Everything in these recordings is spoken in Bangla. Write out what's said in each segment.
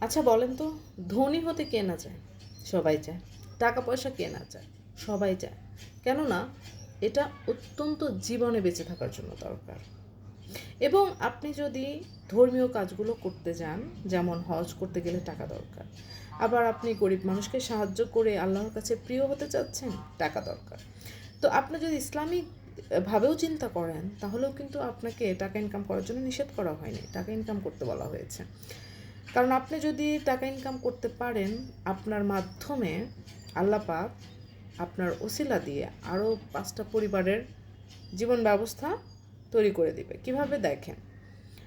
আচ্ছা বলেন তো, ধনী হতে কে না চায়? সবাই চায়। টাকা পয়সা কে না চায়? সবাই চায়। কেননা, এটা অত্যন্ত জীবনে বেঁচে থাকার জন্য দরকার। এবং আপনি যদি ধর্মীয় কাজগুলো করতে যান, যেমন হজ করতে গেলে টাকা দরকার, আবার আপনি গরিব মানুষকে সাহায্য করে আল্লাহর কাছে প্রিয় হতে চাচ্ছেন, টাকা দরকার। তো আপনি যদি ইসলামিক ভাবেও চিন্তা করেন, তাহলেও কিন্তু আপনাকে টাকা ইনকাম করার জন্য নিষেধ করা হয়নি। টাকা ইনকাম করতে বলা হয়েছে। কারণ আপনি যদি টাকা ইনকাম করতে পারেন, আপনার মাধ্যমে আল্লাপাক আপনার ওসিলা দিয়ে আরও পাঁচটা পরিবারের জীবন ব্যবস্থা তৈরি করে দিবে। কীভাবে দেখেন?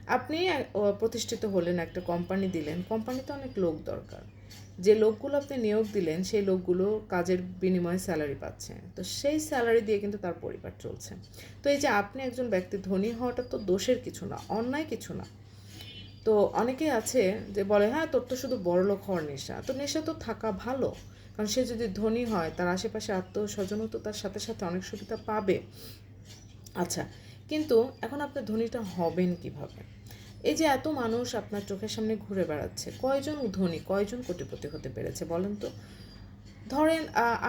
আপনি প্রতিষ্ঠিত হলেন, একটা কোম্পানি দিলেন। কোম্পানিতে অনেক লোক দরকার। যে লোকগুলো আপনি নিয়োগ দিলেন, সেই লোকগুলো কাজের বিনিময়ে স্যালারি পাচ্ছে। তো সেই স্যালারি দিয়ে কিন্তু তার পরিবার চলছে। তো এই যে আপনি একজন ব্যক্তি ধনী হওয়াটা তো দোষের কিছু না, অন্যায় কিছু না। তো অনেকেই আছে যে বলে হ্যাঁ তোর তো শুধু বড় লোক হওয়ার নেশা। তো নেশা তো থাকা ভালো, কারণ সে যদি ধনী হয়, তার আশেপাশে আত্মীয় স্বজনও তো তার সাথে সাথে অনেক সুবিধা পাবে। আচ্ছা কিন্তু এখন আপনি ধনীটা হবেন কীভাবে? এই যে এত মানুষ আপনার চোখের সামনে ঘুরে বেড়াচ্ছে, কয়জন ধনী, কয়জন কোটিপতি হতে পেরেছে বলেন তো? ধরেন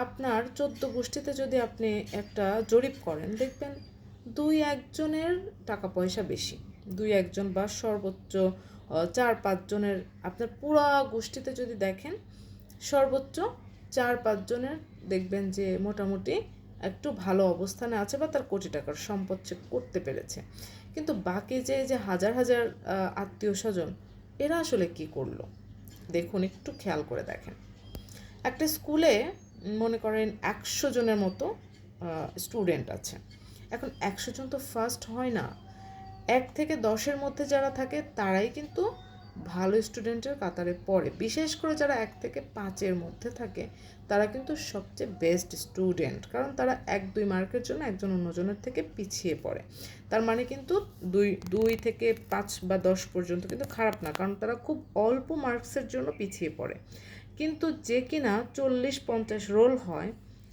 আপনার চোদ্দ গোষ্ঠীতে যদি আপনি একটা জরিপ করেন, দেখবেন দুই একজনের টাকা পয়সা বেশি, দুই একজন বা সর্বোচ্চ চার পাঁচজনের আপনার পুরা গোষ্ঠীতে যদি দেখেন, সর্বোচ্চ চার পাঁচজনের দেখবেন যে মোটামুটি একটু ভালো অবস্থানে আছে বা তার কোটি টাকার সম্পদ সে করতে পেরেছে। কিন্তু বাকি যে যে হাজার হাজার আত্মীয় স্বজন, এরা আসলে কি করল? দেখুন, একটু খেয়াল করে দেখেন। একটা স্কুলে মনে করেন একশো জনের মতো স্টুডেন্ট আছে। এখন একশো জন তো ফার্স্ট হয় না। এক থেকে দশের মধ্যে যারা থাকে, তারাই কিন্তু ভালো স্টুডেন্টের কাতারে পড়ে। বিশেষ করে যারা এক থেকে পাঁচের মধ্যে থাকে, তারা কিন্তু সবচেয়ে বেস্ট স্টুডেন্ট। কারণ তারা এক, দুই মার্কের জন্য একজন অন্যজনের থেকে পিছিয়ে পড়ে। তার মানে কিন্তু দুই দুই থেকে পাঁচ বা দশ পর্যন্ত কিন্তু খারাপ না, কারণ তারা খুব অল্প মার্কসের জন্য পিছিয়ে পড়ে। কিন্তু যে কিনা চল্লিশ, পঞ্চাশ রোল হয়,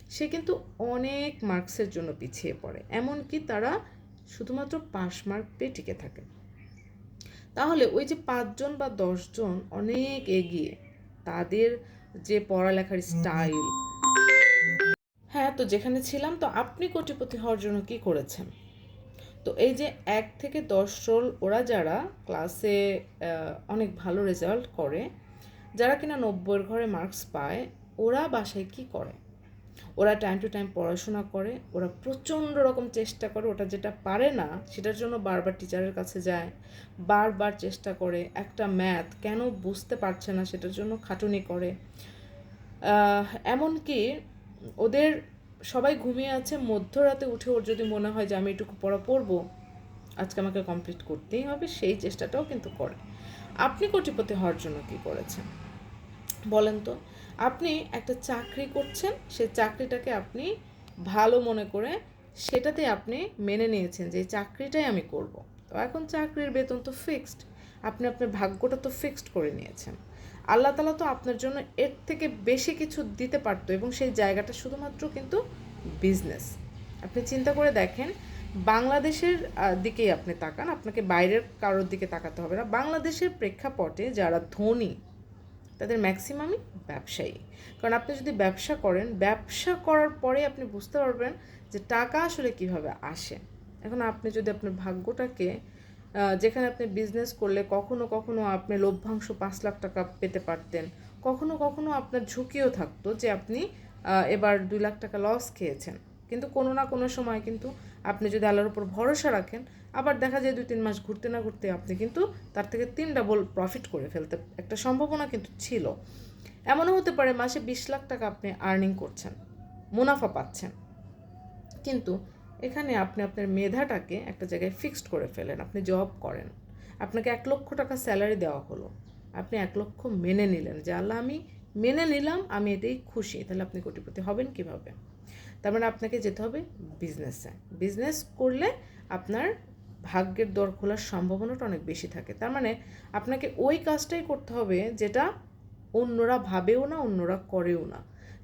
সে কিন্তু অনেক মার্কসের জন্য পিছিয়ে পড়ে। এমনকি তারা শুধুমাত্র পাস মার্ক পেয়ে টিকে থাকে। তাহলে ওই যে পাঁচজন বা দশজন অনেক এগিয়ে তাদের যে পড়ালেখার স্টাইল। হ্যাঁ তো যেখানে ছিলাম তো আপনি কোটিপতি হওয়ার জন্য কী করেছেন? তো এই যে এক থেকে দশ রোল ওরা যারা ক্লাসে অনেক ভালো রেজাল্ট করে যারা কিনা নব্বইয়ের ঘরে মার্কস পায় ওরা বাসায় কি করে? ওরা টাইম টু টাইম পড়াশোনা করে, ওরা প্রচণ্ড রকম চেষ্টা করে, ওটা যেটা পারে না, সেটার জন্য বারবার টিচারের কাছে যায়, বারবার চেষ্টা করে, একটা ম্যাথ কেন বুঝতে পারছে না সেটার জন্য খাটুনি করে। এমনকি ওদের সবাই ঘুমিয়ে আছে, মধ্যরাতে উঠে ওর যদি মনে হয় যে আমি এটুকু পড়া পড়ব, আজকে আমাকে কমপ্লিট করতেই হবে, সেই চেষ্টাটাও কিন্তু করে। আপনি কোটিপতি হওয়ার জন্য কি করেছেন? বলেন তো, আপনি একটা চাকরি করছেন সেই চাকরিটাকে আপনি ভালো মনে করে সেটাতে আপনি মেনে নিয়েছেন যে চাকরিটাই আমি করব। তো এখন চাকরির বেতন তো ফিক্সড আপনি আপনার ভাগ্যটা তো ফিক্সড করে নিয়েছেন। আল্লাহ তালা তো আপনার জন্য এর থেকে বেশি কিছু দিতে পারতো এবং সেই জায়গাটা শুধুমাত্র কিন্তু বিজনেস আপনি চিন্তা করে দেখেন, বাংলাদেশের দিকেই আপনি তাকান, আপনাকে বাইরের কারোর দিকে তাকাতে হবে না। বাংলাদেশের প্রেক্ষাপটে যারা ধনী তাদের ম্যাক্সিমামই ব্যবসায়ী। কারণ আপনি যদি ব্যবসা করেন, ব্যবসা করার পরে আপনি বুঝতে পারবেন যে টাকা আসলে কীভাবে আসে। এখন আপনি যদি আপনার ভাগ্যটাকে যেখানে আপনি বিজনেস করলে কখনো কখনো আপনি লভ্যাংশ পাঁচ লাখ টাকা পেতে পারতেন। কখনো কখনো আপনার ঝুঁকিও থাকতো যে আপনি এবার দুই লাখ টাকা লস খেয়েছেন। কিন্তু কোনো না কোনো সময় কিন্তু আপনি যদি আল্লাহর উপর ভরসা রাখেন, আবার দেখা যায় দুই, তিন মাস ঘুরতে না ঘুরতে আপনি কিন্তু তার থেকে তিন ডাবল প্রফিট করে ফেলতে একটা সম্ভাবনা কিন্তু ছিল। এমনও হতে পারে মাসে বিশ লাখ টাকা আপনি আর্নিং করছেন, মুনাফা পাচ্ছেন। কিন্তু এখানে আপনি আপনার মেধাটাকে একটা জায়গায় ফিক্সড করে ফেলেন, আপনি জব করেন। আপনাকে এক লক্ষ টাকা স্যালারি দেওয়া হলো। আপনি এক লক্ষ মেনে নিলেন যে, আল্লাহ, আমি মেনে নিলাম, আমি এটাই খুশি। তাহলে আপনি কোটিপতি হবেন কীভাবে? তার মানে আপনাকে যেতে হবে বিজনেসে বিজনেস করলে আপনার ভাগ্যের দর খোলার সম্ভাবনাটা অনেক বেশি থাকে। তার মানে আপনাকে ওই কাজটাই করতে হবে যেটা অন্যরা ভাবেও না, অন্যরা করেও না।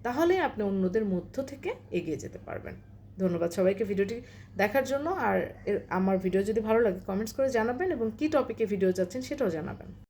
তাহলে আপনি অন্যদের মধ্য থেকে এগিয়ে যেতে পারবেন। ধন্যবাদ সবাইকে ভিডিওটি দেখার জন্য। আর আমার ভিডিও যদি ভালো লাগে কমেন্টস করে জানাবেন এবং কী টপিকে ভিডিও চাচ্ছেন সেটাও জানাবেন।